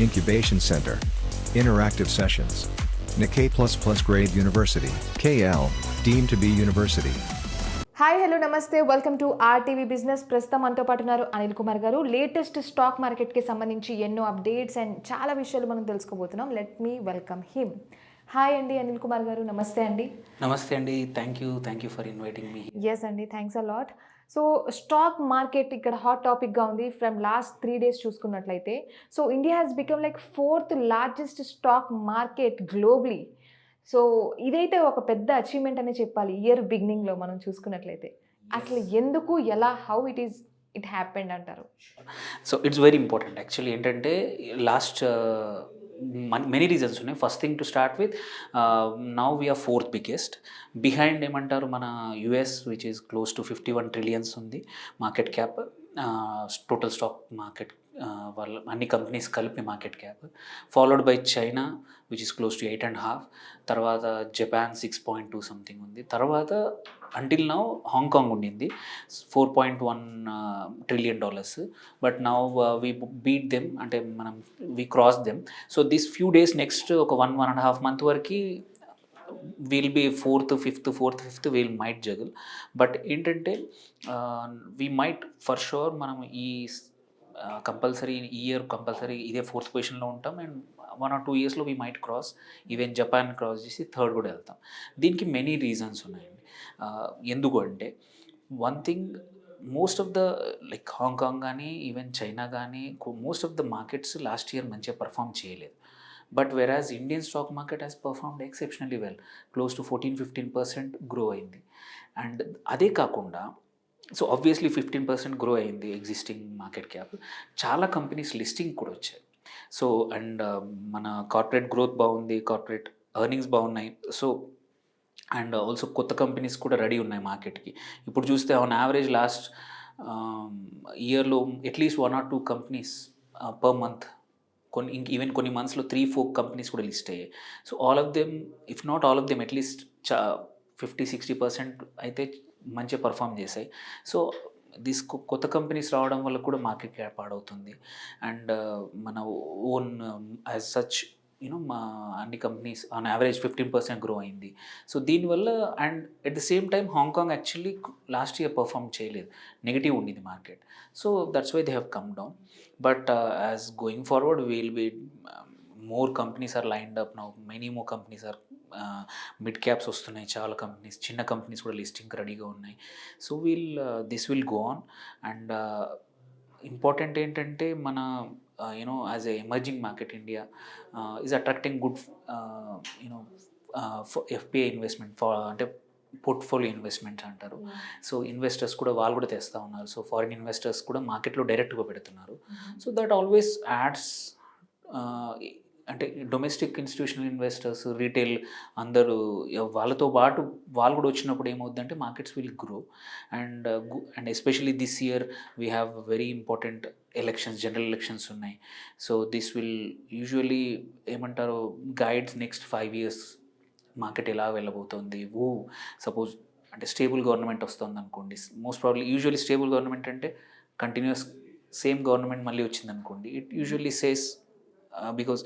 Incubation Center. Interactive sessions. Nikkei Grade University. KL. Deemed to be University. Hi hello నమస్తే welcome to RTV business ప్రస్తుతం మనతో పాటు ఉన్నారు అనిల్ కుమార్ గారు లేటెస్ట్ స్టాక్ మార్కెట్కి సంబంధించి ఎన్నో అప్డేట్స్ అండ్ చాలా విషయాలు మనం తెలుసుకోబోతున్నాం let me welcome him hi అండి అనిల్ కుమార్ గారు నమస్తే అండి. నమస్తే అండి thank you thank you for inviting me yes అండి thanks a lot so stock market ఇక్కడ హాట్ టాపిక్గా ఉంది ఫ్రమ్ లాస్ట్ త్రీ డేస్ చూసుకున్నట్లయితే. So India has become like fourth largest stock market globally so ఇదైతే ఒక పెద్ద అచీవ్మెంట్ అనే చెప్పాలి ఇయర్ బిగినింగ్లో మనం చూసుకున్నట్లయితే. అసలు ఎందుకు ఎలా how it is it happened అంటారు? So it's very important actually ఏంటంటే లాస్ట్ మెనీ రీజన్స్ ఉన్నాయి. First thing to start with now we are fourth biggest behind ఏమంటారు మన US which is close to fifty one trillions ఉంది. Market cap total stock market వాళ్ళ అన్ని companies కలిపి market cap followed by China which is close to eight and half తర్వాత Japan six point two something ఉంది. తర్వాత until now Hong Kong ఉండింది four point one trillion dollars but now we beat them అంటే మనం we cross them so this few days next ఒక one one and half month వరకు we'll be fourth fifth fourth fifth we'll might juggle but ఏంటంటే we might for sure మనం ఈ compulsory ఈ year compulsory ఇదే fourth పొజిషన్లో ఉంటాం. And one or two ఇయర్స్లో we might cross even Japan cross చేసి థర్డ్ కూడా వెళ్తాం. దీనికి మెనీ రీజన్స్ ఉన్నాయండి. ఎందుకు అంటే one thing most of the like Hong Kong కానీ ఈవెన్ చైనా కానీ most of the markets last year మంచిగా పర్ఫామ్ చేయలేదు. But whereas Indian stock market has performed exceptionally well close to fourteen fifteen percent grow అయింది. And అదే కాకుండా so obviously fifteen percent grow అయింది existing market cap చాలా companies listing కూడా వచ్చాయి. So and um, మన కార్పొరేట్ గ్రోత్ బాగుంది corporate earnings బాగున్నాయి. సో అండ్ ఆల్సో కొత్త కంపెనీస్ కూడా రెడీ ఉన్నాయి మార్కెట్కి ఇప్పుడు చూస్తే ఆన్ యావరేజ్ లాస్ట్ ఇయర్లో at least one or two companies per month కొన్ని ఇంక ఈవెన్ కొన్ని మంత్స్లో త్రీ ఫోర్ కంపెనీస్ కూడా లిస్ట్ అయ్యాయి. So all of them if not all of them at least చా ఫిఫ్టీ సిక్స్టీ పర్సెంట్ అయితే మంచిగా పర్ఫామ్ చేశాయి. సో దిస్ కొత్త కంపెనీస్ రావడం వల్ల కూడా మార్కెట్ క్యాప్ పాడవుతుంది. అండ్ మన own as such you know మా అన్ని companies on average fifteen percent grow అయింది. సో దీనివల్ల and at the same time Hong Kong actually last year perform చేయలేదు. నెగిటివ్ ఉండింది market so that's why they have come down but as going forward we'll be more companies are lined up now many more companies are mid caps వస్తున్నాయి. చాలా companies చిన్న companies కూడా listing రెడీగా ఉన్నాయి. So will this will go on and important ఏంటంటే మన you know as a emerging market India is attracting good you know FPI investment for అంటే portfolio investments అంటారు. సో ఇన్వెస్టర్స్ కూడా వాళ్ళు కూడా తెస్తూ ఉన్నారు. సో ఫారిన్ ఇన్వెస్టర్స్ కూడా మార్కెట్లో డైరెక్ట్గా పెడుతున్నారు. సో దట్ ఆల్వేస్ యాడ్స్ అంటే డొమెస్టిక్ ఇన్స్టిట్యూషనల్ ఇన్వెస్టర్స్ రీటైల్ అందరూ వాళ్ళతో పాటు వాళ్ళు కూడా వచ్చినప్పుడు ఏమవుతుందంటే markets will grow and and especially this year we have very important elections general elections ఉన్నాయి. సో దిస్ విల్ యూజువలీ ఏమంటారు guides next five years market ఎలా వెళ్ళబోతోంది. ఊ సపోజ్ అంటే స్టేబుల్ గవర్నమెంట్ వస్తుంది అనుకోండి. Most probably usually stable government అంటే continues same government మళ్ళీ వచ్చింది అనుకోండి it usually says because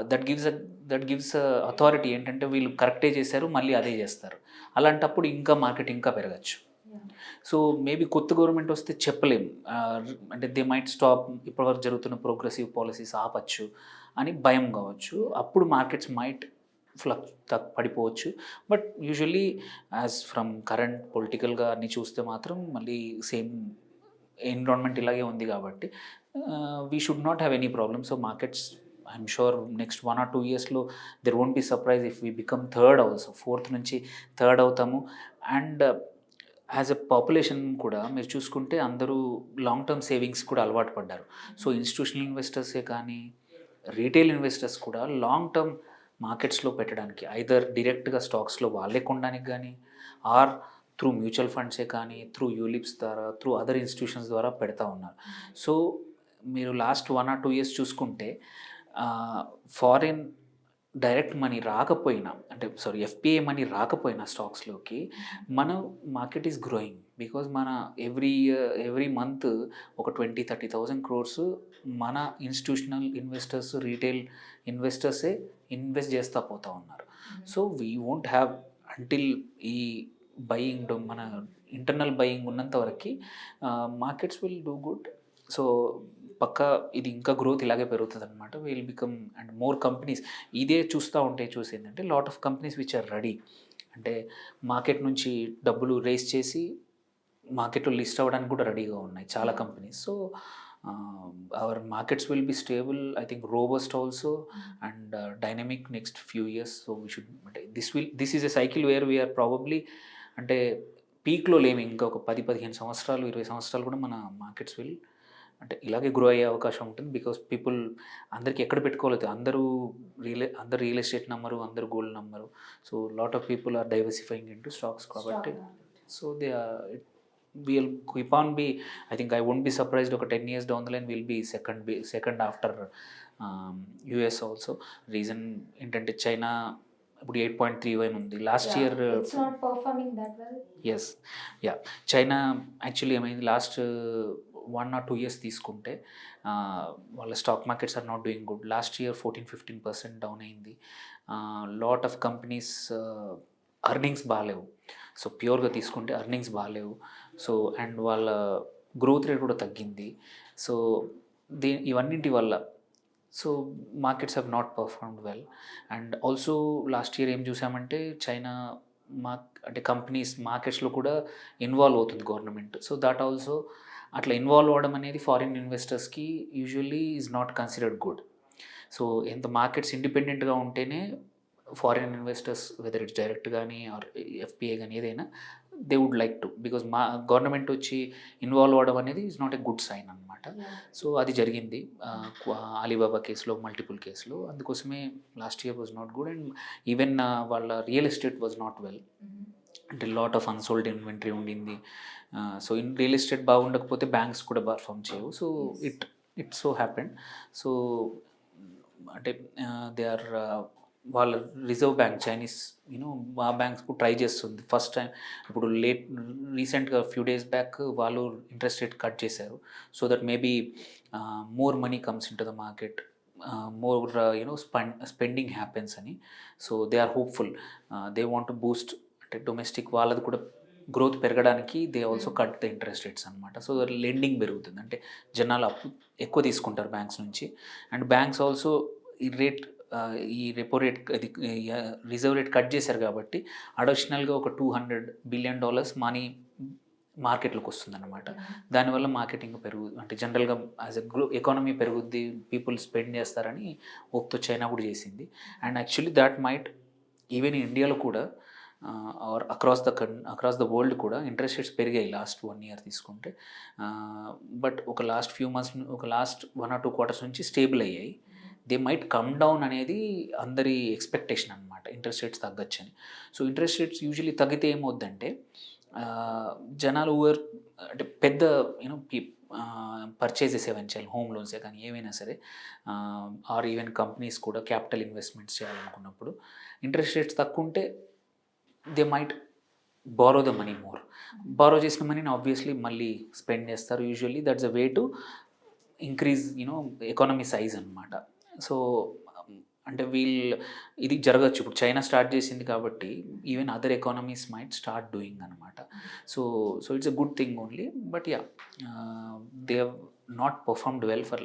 that gives that gives authority ఏంటంటే వీళ్ళు కరెక్టే చేశారు మళ్ళీ అదే చేస్తారు. అలాంటప్పుడు ఇంకా మార్కెట్ ఇంకా పెరగచ్చు. సో మేబీ కొత్త గవర్నమెంట్ వస్తే చెప్పలేం. Uh, అంటే దే మైట్ స్టాప్ ఇప్పటివరకు జరుగుతున్న ప్రోగ్రెసివ్ పాలసీస్ ఆపచ్చు అని భయం కావచ్చు. అప్పుడు మార్కెట్స్ మైట్ ఫ్లక్ పడిపోవచ్చు. But usually as from current పొలిటికల్గా అన్ని చూస్తే మాత్రం మళ్ళీ సేమ్ ఎన్విరాన్మెంట్ ఇలాగే ఉంది కాబట్టి we should not have any problem so markets I'm sure next one or two ఇయర్స్లో there won't be surprise if we become third also fourth నుంచి థర్డ్ అవుతాము. అండ్ యాజ్ ఎ పాపులేషన్ కూడా మీరు చూసుకుంటే అందరూ లాంగ్ టర్మ్ సేవింగ్స్ కూడా అలవాటు పడ్డారు. సో ఇన్స్టిట్యూషనల్ ఇన్వెస్టర్సే కానీ రీటైల్ ఇన్వెస్టర్స్ కూడా లాంగ్ టర్మ్ మార్కెట్స్లో పెట్టడానికి ఐదర్ డైరెక్ట్గా స్టాక్స్లో వాళ్ళే కొనడానికి కానీ ఆర్ త్రూ మ్యూచువల్ ఫండ్సే కానీ త్రూ యూలిప్స్ ద్వారా త్రూ అదర్ ఇన్స్టిట్యూషన్స్ ద్వారా పెడతా ఉన్నారు. సో మీరు last one or two years చూసుకుంటే ఫారిన్ డైరెక్ట్ మనీ రాకపోయినా అంటే సారీ ఎఫ్పిఐ మనీ రాకపోయినా స్టాక్స్లోకి మన మార్కెట్ ఈస్ గ్రోయింగ్ బికాజ్ మన ఎవ్రీ ఎవ్రీ మంత్ ఒక ట్వంటీ థర్టీ థౌజండ్ క్రోర్స్ మన ఇన్స్టిట్యూషనల్ ఇన్వెస్టర్స్ రీటైల్ ఇన్వెస్టర్సే ఇన్వెస్ట్ చేస్తూ పోతా ఉన్నారు. So we won't have until ఈ బయింగ్ మన ఇంటర్నల్ బయింగ్ ఉన్నంత వరకు markets will do good so పక్క ఇది ఇంకా గ్రోత్ ఇలాగే పెరుగుతుంది అనమాట will become and more companies ఇదే చూస్తూ ఉంటే చూసి ఏంటంటే lot of companies which are ready అంటే మార్కెట్ నుంచి డబ్బులు రేస్ చేసి మార్కెట్లో లిస్ట్ అవ్వడానికి కూడా రెడీగా ఉన్నాయి చాలా companies so our markets will be stable I think robust also and dynamic next few years so we should అంటే this will this is a cycle where we are probably అంటే పీక్లో లేము. ఇంకా ఒక పది పదిహేను సంవత్సరాలు ఇరవై సంవత్సరాలు కూడా మన మార్కెట్స్ విల్ అంటే ఇలాగే గ్రో అయ్యే అవకాశం ఉంటుంది బికాస్ పీపుల్ అందరికి ఎక్కడ పెట్టుకోలేదు అందరూ రియల్ అందరు రియల్ ఎస్టేట్ నమ్మరు అందరు గోల్డ్ నమ్మరు so lot of people are diversifying in to stocks కాబట్టి so they will keep on be I think I won't be surprised ఒక ten years down the line will be second be second after US also reason ఏంటంటే China ఇప్పుడు eight point three one ఉంది. Last year yes yeah China actually ఏమైంది last one or two years తీసుకుంటే వాళ్ళ stock markets are not doing good last year fourteen fifteen percent down అయింది. Lot of companies earnings బాగాలేవు so ప్యూర్గా తీసుకుంటే earnings బాగాలేవు so and వాళ్ళ growth rate కూడా తగ్గింది. సో దీ ఇవన్నింటి వల్ల so markets have not performed well and also last year ఏం చూసామంటే చైనా మా అంటే కంపెనీస్ మార్కెట్స్లో కూడా ఇన్వాల్వ్ అవుతుంది గవర్నమెంట్ సో దట్ ఆల్సో అట్లా ఇన్వాల్వ్ అవ్వడం అనేది foreign ఇన్వెస్టర్స్కి usually is not considered good so ఎంత మార్కెట్స్ ఇండిపెండెంట్గా ఉంటేనే foreign investors whether it's direct కానీ ఆర్ ఎఫ్పిఐ కానీ ఏదైనా they would like to because మా గవర్నమెంట్ వచ్చి ఇన్వాల్వ్ అవ్వడం అనేది is not a good sign అనమాట సో అది జరిగింది. అలీబాబా కేసులో మల్టిపుల్ కేసులో. అందుకోసమే last year was not good and even వాళ్ళ real estate was not well అంటే లాట్ ఆఫ్ అన్సోల్డ్ ఇన్వెంటరీ ఉండింది. సో ఇన్ రియల్ ఎస్టేట్ బాగుండకపోతే బ్యాంక్స్ కూడా పర్ఫామ్ చేయవు. So it it so happened so అంటే దే ఆర్ వాళ్ళ reserve bank Chinese you know ఆ banks try చేస్తుంది. ఫస్ట్ టైం ఇప్పుడు లేట్ రీసెంట్గా ఫ్యూ డేస్ బ్యాక్ వాళ్ళు ఇంట్రెస్ట్ రేట్ కట్ చేశారు. So that maybe more money comes in to the market more you know spend spending happens అని. So they are hopeful they want to boost అంటే domestic వాళ్ళది కూడా growth పెరగడానికి they also cut the interest rates అనమాట so lending పెరుగుతుంది. అంటే జనాలు అప్పు ఎక్కువ తీసుకుంటారు బ్యాంక్స్ నుంచి. అండ్ బ్యాంక్స్ ఆల్సో ఈ రేట్ ఈ రెపో రేట్ అది రిజర్వ్ రేట్ కట్ చేశారు కాబట్టి అడిషనల్గా ఒక two hundred billion dollars money మార్కెట్లోకి వస్తుంది అనమాట దానివల్ల మార్కెటింగ్ పెరుగు అంటే జనరల్గా యాజ్ ఎ గ్రో ఎకానమీ పెరుగుద్ది పీపుల్ స్పెండ్ చేస్తారని ఓప్తో చైనా కూడా చేసింది. And actually that might even ఇండియాలో కూడా or across the con across the world కూడా ఇంట్రెస్ట్ రేట్స్ పెరిగాయి లాస్ట్ వన్ ఇయర్ తీసుకుంటే. బట్ ఒక లాస్ట్ ఫ్యూ మంత్స్ ఒక last one or two quarters నుంచి స్టేబుల్ అయ్యాయి. దే మైట్ కమ్ డౌన్ అనేది అందరి ఎక్స్పెక్టేషన్ అనమాట ఇంట్రెస్ట్ రేట్స్ తగ్గొచ్చని. సో ఇంట్రెస్ట్ రేట్స్ యూజువలీ తగ్గితే ఏమవుద్దంటే జనాలు ఊవర్ అంటే పెద్ద యూనో పర్చేజెస్ చేయాలి హోమ్ లోన్సే కానీ ఏవైనా సరే ఆర్ ఈవెన్ కంపెనీస్ కూడా క్యాపిటల్ ఇన్వెస్ట్మెంట్స్ చేయాలనుకున్నప్పుడు ఇంట్రెస్ట్ రేట్స్ తక్కువ ఉంటే they might borrow the money more borrow చేసిన మనీని ఆబ్వియస్లీ మళ్ళీ స్పెండ్ చేస్తారు. Usually that's a way to increase you know economy size అనమాట సో అంటే వీల్ ఇది జరగచ్చు. ఇప్పుడు చైనా స్టార్ట్ చేసింది కాబట్టి even other economies might start doing అనమాట so so it's a good thing only but yeah they not performed well for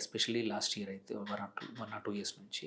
especially last year అయితే one or two one or two years నుంచి.